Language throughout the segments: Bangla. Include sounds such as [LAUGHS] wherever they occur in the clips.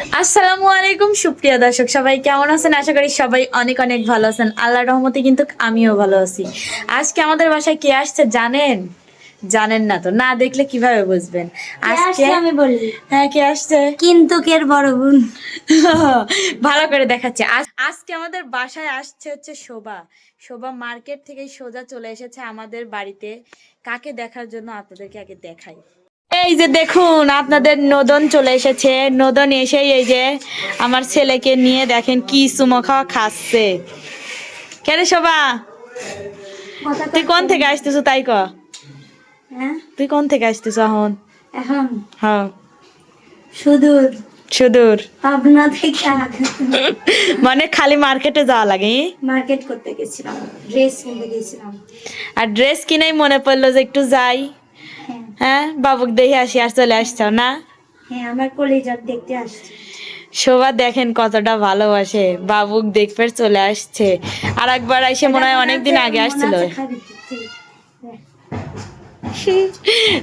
আসসালামু আলাইকুম সুপ্রিয় দর্শক সবাই কেমন আছেন? আশা করি সবাই অনেক অনেক ভালো আছেন। আল্লাহর রহমতে কিন্তু আমিও ভালো আছি। আজকে আমাদের বাসায় কে আসছে জানেন? জানেন না তো না দেখলে কীভাবে বুঝবেন? আজকে আমি বলি। হ্যাঁ কে আসছে? কিন্তু কের বড় বোন। [LAUGHS] ভালো করে দেখাচ্ছে। আজকে আমাদের বাসায় আসছে হচ্ছে শোভা। শোভা মার্কেট থেকে সোজা চলে এসেছে আমাদের বাড়িতে। কাকে দেখার জন্য আপনাদেরকে আগে দেখাই? এই যে দেখুন আপনাদের নদন চলে এসেছে। নদন এসেই এই যে আমার ছেলেকে নিয়ে দেখেন কি চুমো খাওয়া খাচ্ছে। কেন শোভা? তুই কোন থেকে আসতেছ তাই ক? হ্যাঁ? তুই কোন থেকে আসতেছ এখন? এখন? হ্যাঁ। সুদূর। সুদূর। পাবনা থেকে মানে খালি মার্কেটে যাওয়া লাগে মার্কেট করতে গেছিলাম ড্রেস কিনতে গেছিলাম। আর ড্রেস কিনেই মনে পড়ল যে একটু যাই। হ্যাঁ? বাবুক দেখে আসি আর চলে আসছো না? হ্যাঁ আমার কলেজার দেখতে আসছে। শোভা দেখেন কতটা ভালোবাসে। বাবুক দেখবে চলে আসছে। আর একবার এসে মনে হয় অনেকদিন আগে আসছিল। [LAUGHS]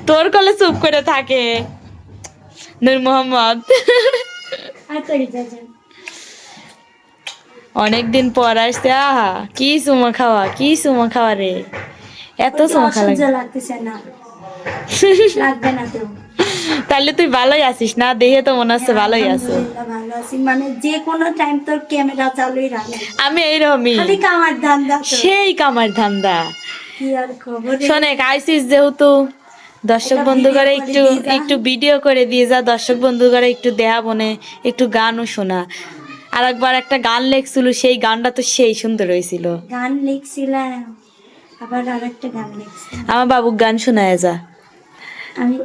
তোর কলে চুপ করে থাকে। নূর মোহাম্মদ। [LAUGHS] অনেকদিন পর আসছে আহা কি চুমা খাওয়া কি চুমা খাওয়া রে। এত চুমা খাওয়া লাগতেছে না। লাগবে না তো। তাহলে তুই ভালোই আছিস না? দেখে তো মনে হচ্ছে ভালোই আছো। ভালো আছি। মানে যে কোনো টাইম তোর ক্যামেরা চালুই রাখে। আমি এইরকমই। খালি কামার দান দা তো। সেই কামার ধান্দা। কি আর খবর রে? আইসিস যেহেতু। দর্শক বন্ধু করে একটু একটু ভিডিও করে দিয়ে যা। দর্শক বন্ধু করে একটু দেহা বনে একটু গানও শোনা। আর একবার একটা গান লেখছিল সেই গানটা তো সেই সুন্দর হয়েছিল। গান লিখছিলাম। আবার আর একটা গান লিখছি। আমার বাবুক গান শোনায় যা। আমি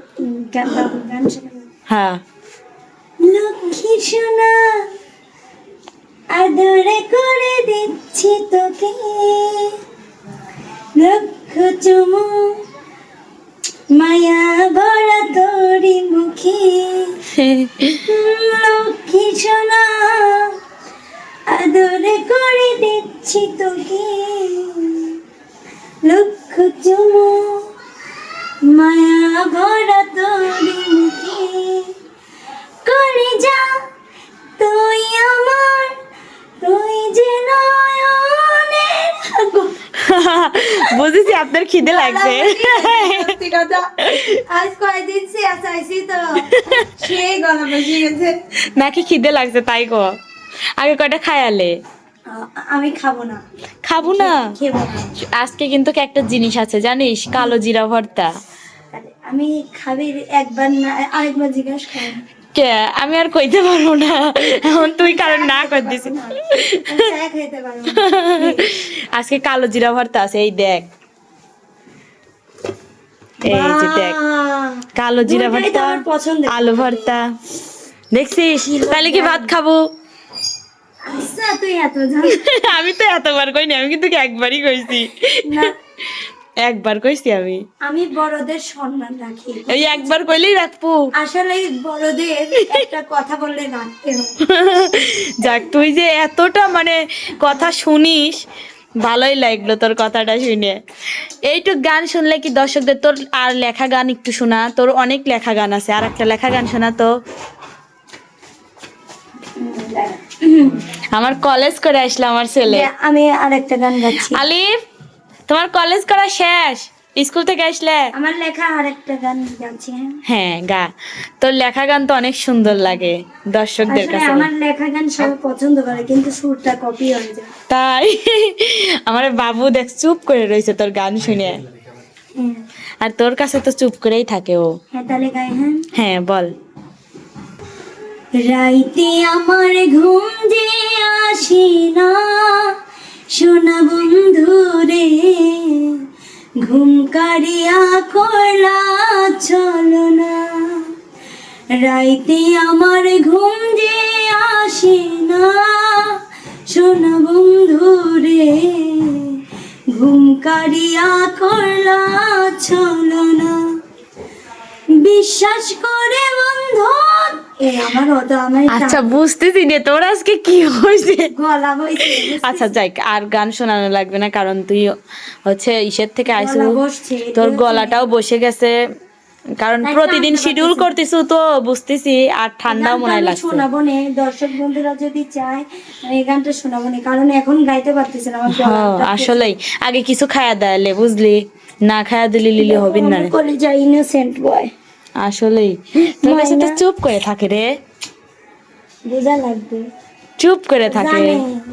গান বাবুর গান হ্যাঁ। লক্ষ্মী সোনা আদরে করে দিচ্ছি তোকে। লক্ষ চুমু মায়া ভরা তোরি মুখে। লক্ষ্মী সোনা আদরে করে দিচ্ছি তোকে। চুমু মায়া ভরা তোরি মুখে। করে যা তুই আমার তুই যে [LAUGHS] বুঝেছি আপনার খিদে লাগছে। [LAUGHS] [LAUGHS] নাকি খিদে লাগছে তাই গো। আগে কয়টা খায়ালে আমি খাব না। খাব না? আজকে কিন্তু একটা জিনিস আছে জানিস? কালো জিরা ভর্তা। আমি খাবি একবার না আরেকবার জিজ্ঞাসা কর। কে? আমি আর কইতে পারব না। এখন তুই কারণ না কর দিস। আজকে কালো জিরা ভর্তা আছে এই দেখ। এই যে দেখ কালো জিরা ভর্তা। আলু ভর্তা। দেখছিস? তাহলে কি ভাত খাব? তুই এত [LAUGHS] আমি তো এতবার কইনি আমি কিন্তু একবারই কইছি। না। [LAUGHS] একবার কইছি আমি। আমি বড়দের সম্মান রাখি। এই একবার কইলেই রাখব। আসলে বড়দের [LAUGHS] একটা কথা বললে রাখতে যাক তুই যে এতটা মানে কথা শুনিস ভালোই লাগল তোর কথাটা শুনে। এইটুক গান শুনলে কি দর্শকদের তোর আর লেখা গান একটু শোনা তোর অনেক লেখা গান আছে আর একটা লেখা গান শোনা তো। আমার কলেজ করে আসলো আমার ছেলে। আমি আরেকটা গান গাচ্ছি। আলিফ তোমার কলেজ করা শেষ? স্কুল থেকে আসলে? আমার লেখা আরেকটা গান গাচ্ছি হ্যাঁ। হ্যাঁ গা। তোর লেখা গান তো অনেক সুন্দর লাগে দর্শকদের কাছে। আমার লেখা গান সবাই পছন্দ করে কিন্তু সুরটা কপি হয়ে যায়। তাই? আমার বাবু দেখ চুপ করে রয়েছে তোর গান শুনে। হ্যাঁ। আর তোর কাছে তো চুপ করেই থাকে ও। হ্যাঁ তাহলে গাই হ্যাঁ। হ্যাঁ বল। রাইতে আমার ঘুম যে আসি না সোনা বন্ধু রে ঘুম কারিয়া করলা চলো না। রাইতে আমার ঘুম যে আসি না সোনা বন্ধু রে ঘুম কারিয়া করলা চলো না। বিশ্বাস করে আচ্ছা বুঝতেছি রে তোর আজকে কি হয়েছে? আচ্ছা যাই আর গান শোনানো লাগবে না কারণ তুই হচ্ছে ইসের থেকে আইসু তোর গলাটাও বসে গেছে কারণ প্রতিদিন শিডিউল। করতেছি তো বুঝতেছি আর ঠান্ডাও মনে হয় লাগছে। শোনাবো নে দর্শক বন্ধুরা যদি চায় এই গানটা শোনাবো নে কারণ এখন গাইতে পারতেছি না আমার হ্যাঁ গলাটা আসলেই আগে কিছু খায়া দেয়ালে বুঝলি? না খায়া দিলে লিলি হবে না। কলেজা ইনোসেন্ট বয়। আসলেই। তোর কাছে তো চুপ করে থাকে রে। বোঝা লাগবে। চুপ করে থাকে।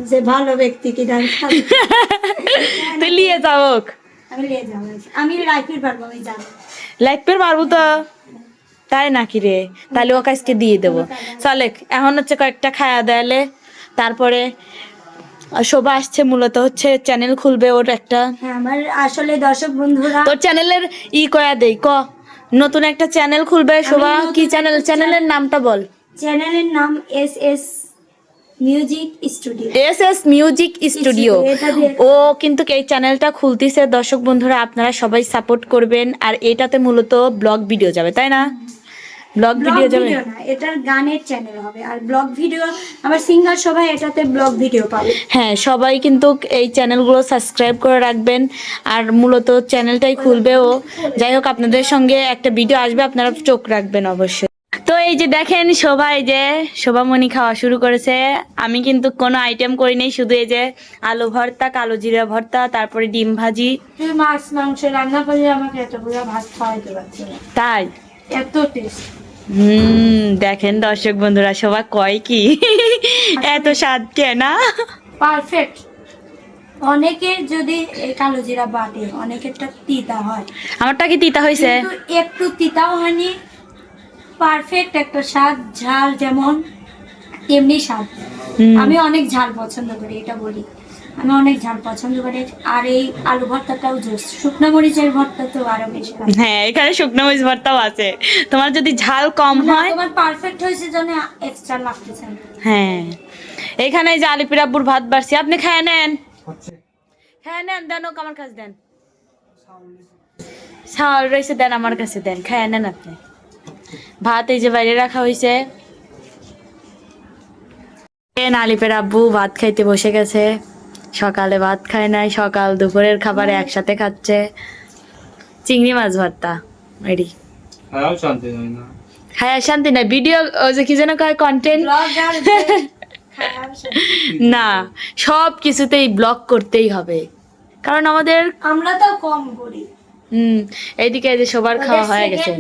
যে ভালো ব্যক্তি কি ডান খাবে। তুই লিয়ে যাওক আমি যাব। আমি রাইফেল পারব আমি লাইফের পারব তো। তাই নাকি রে? তাহলে ওকে আজকে দিয়ে দেবো। চলে এখন হচ্ছে কয়েকটা খায়া দেয়ালে তারপরে শোভা আসছে মূলত হচ্ছে চ্যানেল খুলবে ওর একটা। হ্যাঁ আমার আসলে দর্শক বন্ধুরা তোর চ্যানেলের ই কয়া দেই ক? নতুন একটা চ্যানেল খুলবে শোভা। কি চ্যানেল? চ্যানেলের নামটা বল। চ্যানেলের নাম S S music studio. S S music studio. ও কিন্তু এই চ্যানেলটা খুলতেছে। দর্শক বন্ধুরা আপনারা সবাই সাপোর্ট করবেন। আর এটাতে মূলত ব্লগ ভিডিও যাবে তাই না? ব্লগ ভিডিও যাবে? এটার গানের চ্যানেল হবে। আর ব্লগ ভিডিও আমার সিঙ্গার সবাই এটাতে ব্লগ ভিডিও পাবে। হ্যাঁ সবাই কিন্তু এই চ্যানেলগুলো সাবস্ক্রাইব করে রাখবেন। আর মূলত চ্যানেলটাই খুলবে ও। যাই হোক আপনাদের সঙ্গে একটা ভিডিও আসবে আপনারা চোখ রাখবেন অবশ্যই। তো এই যে দেখেন শোভা এই যে শোভামণি খাওয়া শুরু করেছে। আমি কিন্তু কোনো আইটেম করিনি শুধু এই যে আলু ভর্তা কালো জিরা ভর্তা তারপরে ডিম ভাজি। মাছ মাংস রান্না করলে আমাকে এত ভাত খাওয়াইতে পারছি তাই? এত টেস্ট হুম দেখেন দর্শক বন্ধুরা সবাই কয় কি? এত স্বাদ কে না? পারফেক্ট অনেকে যদি এই কালো জিরা বাটে অনেকেরটা তিতা হয়। আমারটা কি তিতা হয়েছে একটু তিতাও হয়নি। পারফেক্ট একটা স্বাদ ঝাল যেমন। তেমনি স্বাদ আমি অনেক ঝাল পছন্দ করি এটা বলি। আমি অনেক ঝাল পছন্দ করি। আর এই আলু ভর্তাটাও জোস। শুকনো মরিচের ভর্তা তো আরও বেশি হ্যাঁ এখানে শুকনো মরিচ ভর্তাও আছে। তোমার যদি ঝাল কম হয় তোমার পারফেক্ট হয়েছে জন্য এক্সট্রা লাগতেছে। হ্যাঁ। এখানে এই যে আলিপির আব্বুর ভাত বাড়ছি। আপনি খায় নেন। খায় নেন দেন ও আমার কাছে দেন। সাওয়াল রয়েছে দেন আমার কাছে দেন। খায় নেন আপনি। ভাত এই যে বাইরে রাখা হয়েছে। আলিপের আব্বু ভাত খাইতে বসে গেছে। সকালে ভাত খায় নাই সকাল দুপুরের খাবার একসাথে খাচ্ছে। চিংড়ি মাছ ভর্তা শান্তি না। হ্যাঁ শান্তি নাই। ভিডিও ওই যে কি যেন কয় কন্টেন্ট। না সব কিছুতেই ব্লক করতেই হবে। কারণ আমাদের আমরা তো কম করি। হুম এইদিকে যে সবার খাওয়া হয়ে গেছে।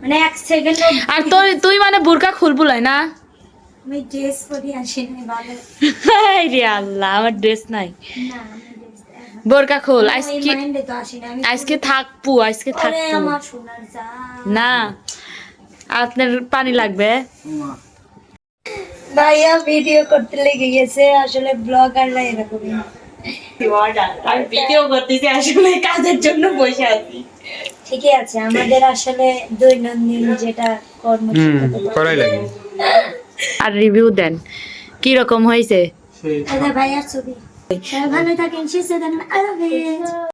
মানে এক সেকেন্ড আর তুই তুই মানে বুরকা খুলবুলাই না? আমি ড্রেস পরি আসি নাই ভালো রে আল্লাহ আমার ড্রেস নাই। না আমি dress এখন- বোরকা খোল আজকে আজকে আজকে না আপনার পানি লাগবে? ভাইয়া ভিডিও করতে লেগে গেছে আসলে ব্লগাররা এরকমই। আমি ভিডিও করতেছি আসলে কাজের জন্য বসে আছি। ঠিকই আছে আমাদের আসলে দৈনন্দিন যেটা কর্ম করাই লাগে। [LAUGHS] আর রিভিউ দেন। কি রকম হয়েছে? ভাইয়ার ছবি। ভালো থাকেন সুস্থ থাকেন আল্লাহ হাফেজ।